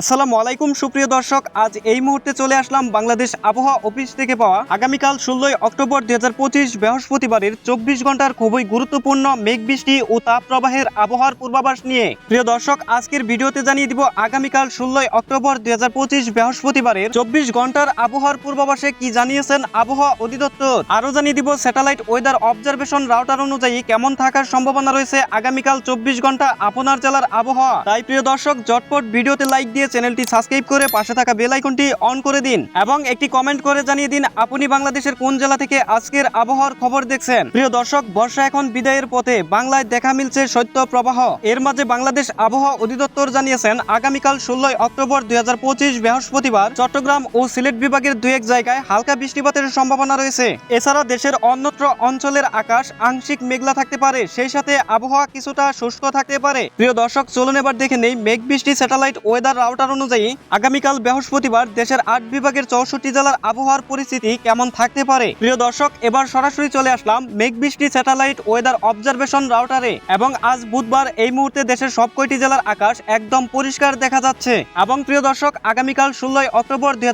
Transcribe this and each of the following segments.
আসসালামু আলাইকুম, সুপ্রিয় দর্শক। আজ এই মুহূর্তে চলে আসলাম বাংলাদেশ আবহাওয়া অফিস থেকে পাওয়া আগামীকাল ষোলোই অক্টোবর দুই হাজার পঁচিশ বৃহস্পতিবারের চব্বিশ ঘণ্টার খুবই গুরুত্বপূর্ণ মেঘ বৃষ্টি ও তাপপ্রবাহের আবহাওয়ার পূর্বাভাস নিয়ে। প্রিয় দর্শক, আজকের ভিডিওতে জানিয়ে দিব আগামীকাল ষোলোই অক্টোবর দুই হাজার পঁচিশ বৃহস্পতিবারের চব্বিশ ঘণ্টার আবহাওয়ার পূর্বাভাসে কি জানিয়েছেন আবহাওয়া অধিদপ্তর? আরও জানিয়ে দিব, স্যাটেলাইট ওয়েদার অবজারভেশন রাউটার অনুযায়ী কেমন থাকার সম্ভাবনা রয়েছে আগামীকাল চব্বিশ ঘণ্টা আপনার জেলার আবহাওয়া। তাই প্রিয় দর্শক জটপট ভিডিওতে লাইক দিয়ে চ্যানেলটি সাবস্ক্রাইব করে পাশে থাকা বেল আইকনটি অন করে দিন এবং একটি কমেন্ট করে জানিয়ে দিন আপনি বাংলাদেশের কোন জেলা থেকে আজকের আবহাওয়ার খবর দেখছেন। প্রিয় দর্শক, বর্ষা এখন বিদায়ের পথে বাংলায় দেখা মিলছে শৈত্য প্রবাহ। এর মাঝে বাংলাদেশ আবহাওয়া অধিদপ্তর জানিয়েছেন, আগামীকাল ষোলোই অক্টোবর দুই হাজার পঁচিশ বৃহস্পতিবার চট্টগ্রাম ও সিলেট বিভাগের দু এক জায়গায় হালকা বৃষ্টিপাতের সম্ভাবনা রয়েছে। এছাড়া দেশের অন্যত্র অঞ্চলের আকাশ আংশিক মেঘলা থাকতে পারে, সেই সাথে আবহাওয়া কিছুটা শুষ্ক থাকতে পারে। প্রিয় দর্শক, চলুন এবার দেখে নেই মেঘ বৃষ্টি স্যাটেলাইট ওয়েদার রাউটার অনুযায়ী আগামীকাল বৃহস্পতিবার দেশের আট বিভাগের চৌষট্টি জেলার আবহাওয়ার পরিস্থিতি কেমন থাকতে পারে? প্রিয় দর্শক, এবার সরাসরি চলে আসলাম মেঘ বৃষ্টি স্যাটেলাইট ওয়েদার অবজারভেশন রাউটারে এবং আজ বুধবার এই মুহূর্তে দেশের সব কয়টি জেলার আকাশ একদম পরিষ্কার দেখা যাচ্ছে। এবং প্রিয় দর্শক, আগামীকাল ষোলোই অক্টোবর দুই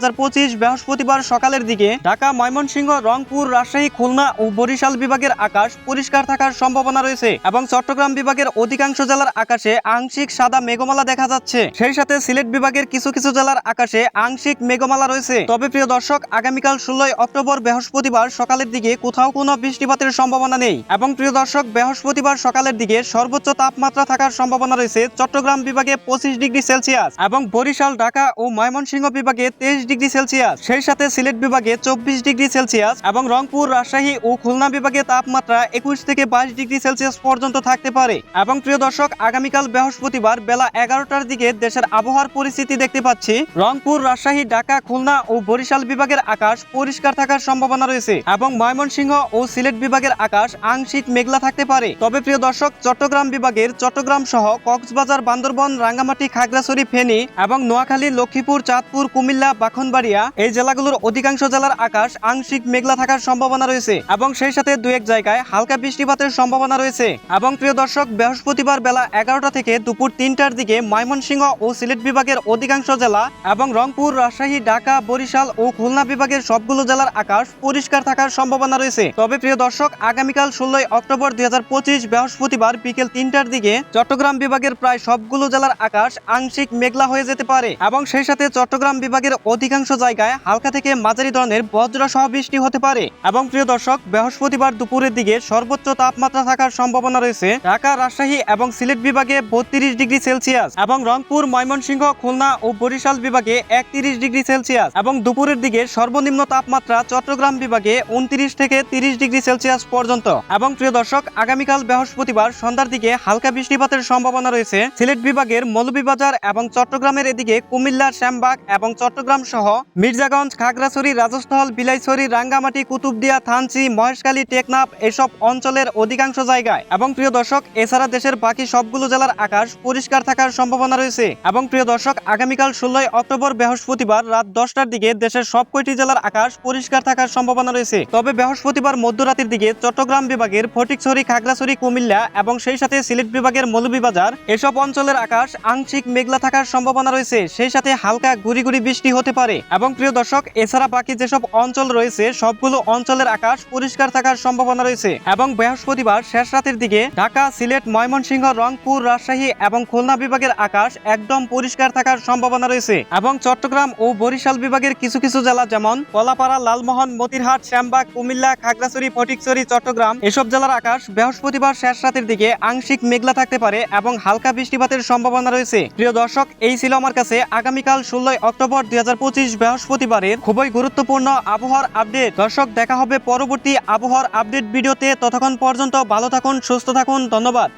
বৃহস্পতিবার সকালের দিকে ঢাকা, ময়মনসিংহ, রংপুর, রাজশাহী, খুলনা ও বরিশাল বিভাগের আকাশ পরিষ্কার থাকার সম্ভাবনা রয়েছে এবং চট্টগ্রাম বিভাগের অধিকাংশ জেলার আকাশে আংশিক সাদা মেঘমালা দেখা যাচ্ছে। সেই সাথে সিলেট বিভাগের কিছু কিছু জেলার আকাশে আংশিক মেঘমালা রয়েছে। তবে প্রিয় দর্শক, আগামীকাল ষোলোই অক্টোবর বৃহস্পতিবার সকালের দিকে কোথাও কোনো বৃষ্টিপাতের সম্ভাবনা নেই। এবং প্রিয় দর্শক, বৃহস্পতিবার সকালের দিকে সর্বোচ্চ তাপমাত্রা থাকার সম্ভাবনা রয়েছে চট্টগ্রাম বিভাগে পঁচিশ ডিগ্রি সেলসিয়াস এবং বরিশাল, ঢাকা ও ময়মনসিংহ বিভাগে তেইশ ডিগ্রি সেলসিয়াস। সেই সাথে সিলেট বিভাগে চব্বিশ ডিগ্রি সেলসিয়াস এবং রংপুর, রাজশাহী ও খুলনা বিভাগে তাপমাত্রা একুশ থেকে বাইশ ডিগ্রি সেলসিয়াস পর্যন্ত থাকতে পারে। এবং প্রিয় দর্শক, আগামীকাল বৃহস্পতিবার বেলা এগারোটার দিকে দেশের আবহাওয়ার পরিস্থিতি দেখতে পাচ্ছি। রংপুর, রাজশাহী, ঢাকা, খুলনা ও বরিশাল বিভাগের আকাশ পরিষ্কার থাকার সম্ভাবনা রয়েছে এবং ময়মনসিংহ ও সিলেট বিভাগের আকাশ আংশিক মেঘলা থাকতে পারে। তবে প্রিয় দর্শক, চট্টগ্রাম বিভাগের চট্টগ্রাম সহ কক্সবাজার, বান্দরবন, রাঙ্গামাটি, খাগড়াছড়ি, ফেনী এবং নোয়াখালী, লক্ষ্মীপুর, চাঁদপুর, কুমিল্লা, বাখনবাড়িয়া এই জেলাগুলোর অধিকাংশ জেলার আকাশ আংশিক মেঘলা থাকার সম্ভাবনা রয়েছে এবং সেই সাথে দু এক জায়গায় হালকা বৃষ্টিপাতের সম্ভাবনা রয়েছে। এবং প্রিয় দর্শক, বৃহস্পতিবার বেলা এগারোটা থেকে দুপুর তিনটার দিকে ময়মনসিংহ ও সিলেট বিভাগের অধিকাংশ জেলা এবং রংপুর, রাজশাহী, ঢাকা, বরিশাল ও খুলনা বিভাগের সবগুলো জেলার আকাশ পরিষ্কার থাকার সম্ভাবনা রয়েছে। তবে প্রিয় দর্শক, আগামীকাল ষোলোই অক্টোবর দুই বৃহস্পতিবার বিকেল তিনটার দিকে চট্টগ্রাম বিভাগের প্রায় সবগুলো জেলার আকাশ আংশিক মেঘলা হয়ে যেতে পারে এবং সেই সাথে চট্টগ্রাম বিভাগের অধিকাংশ জায়গায় হালকা থেকে মাঝারি ধরনের বজ্র সহ বৃষ্টি হতে পারে এবং প্রিয় দর্শক, বৃহস্পতিবার দুপুরের দিকে সর্বোচ্চ তাপমাত্রা থাকার সম্ভাবনা রয়েছে। ঢাকা, রাজশাহী এবং সিলেট বিভাগে বত্রিশ ডিগ্রি সেলসিয়াস এবং রংপুর, ময়মনসিংহ খুলনা ও বরিশাল বিভাগে একত্রিশ ডিগ্রি সেলসিয়াস এবং দুপুরের দিকে সর্বনিম্ন তাপমাত্রা চট্টগ্রাম বিভাগে উনত্রিশ থেকে তিরিশ ডিগ্রি সেলসিয়াস পর্যন্ত। এবং প্রিয় দর্শক, আগামীকাল বৃহস্পতিবার সন্ধ্যার দিকে হালকা বৃষ্টিপাতের সম্ভাবনা রয়েছে। সিলেট বিভাগের মৌলভীবাজার এবং চট্টগ্রামের এদিকে কুমিল্লা, শ্যামবাগ এবং চট্টগ্রাম সহ মির্জাগঞ্জ, খাগড়াছড়ি রাজস্থল বিলাইছড়ি, রাঙ্গামাটি, কুতুবদিয়া, থানচি, মহেশখালী, টেকনাফ এসব অঞ্চলের অধিকাংশ জায়গায়। এবং প্রিয় দর্শক, এছাড়া দেশের বাকি সবগুলো জেলার আকাশ পরিষ্কার থাকার সম্ভাবনা রয়েছে। এবং প্রিয় দর্শক, আগামীকাল ষোলোই অক্টোবর বৃহস্পতিবার রাত দশটার দিকে দেশের সব কয়টি জেলার আকাশ পরিষ্কার থাকার সম্ভাবনা রয়েছে। তবে বৃহস্পতিবার মধ্যরাতের দিকে চট্টগ্রাম বিভাগের ফটিকছড়ি, খাগড়াছড়ি, কুমিল্লা এবং সেই সাথে সিলেট বিভাগের মৌলভীবাজার এসব অঞ্চলের আকাশ আংশিক মেঘলা থাকার সম্ভাবনা রয়েছে। সেই সাথে হালকা গুড়ি গুড়ি বৃষ্টি হতে পারে। এবং প্রিয় দর্শক, এছাড়া বাকি যেসব অঞ্চল রয়েছে, সবগুলো অঞ্চলের আকাশ পরিষ্কার থাকার সম্ভাবনা রয়েছে। এবং বৃহস্পতিবার শেষ রাতের দিকে ঢাকা, সিলেট, ময়মনসিংহ, রংপুর, রাজশাহী এবং খুলনা বিভাগের আকাশ একদম পরিষ্কার থাকার সম্ভাবনা রয়েছে। এবং চট্টগ্রাম ও বরিশাল বিভাগের কিছু কিছু জেলা যেমন কলাপাড়া, লালমোহন, মতিরহাট, শ্যামবাগ, কুমিল্লা, খাগড়াছড়ি, ফটিকছড়ি, চট্টগ্রাম এসব জেলার আকাশ বৃহস্পতিবার শেষ রাতের দিকে আংশিক মেঘলা থাকতে পারে এবং হালকা বৃষ্টিপাতের সম্ভাবনা রয়েছে। প্রিয় দর্শক, এই ছিল আমার কাছে আগামীকাল ষোলোই অক্টোবর দুই হাজার পঁচিশ বৃহস্পতিবারের খুবই গুরুত্বপূর্ণ আবহাওয়ার আপডেট। দর্শক, দেখা হবে পরবর্তী আবহাওয়ার আপডেট ভিডিওতে। ততক্ষণ পর্যন্ত ভালো থাকুন, সুস্থ থাকুন, ধন্যবাদ।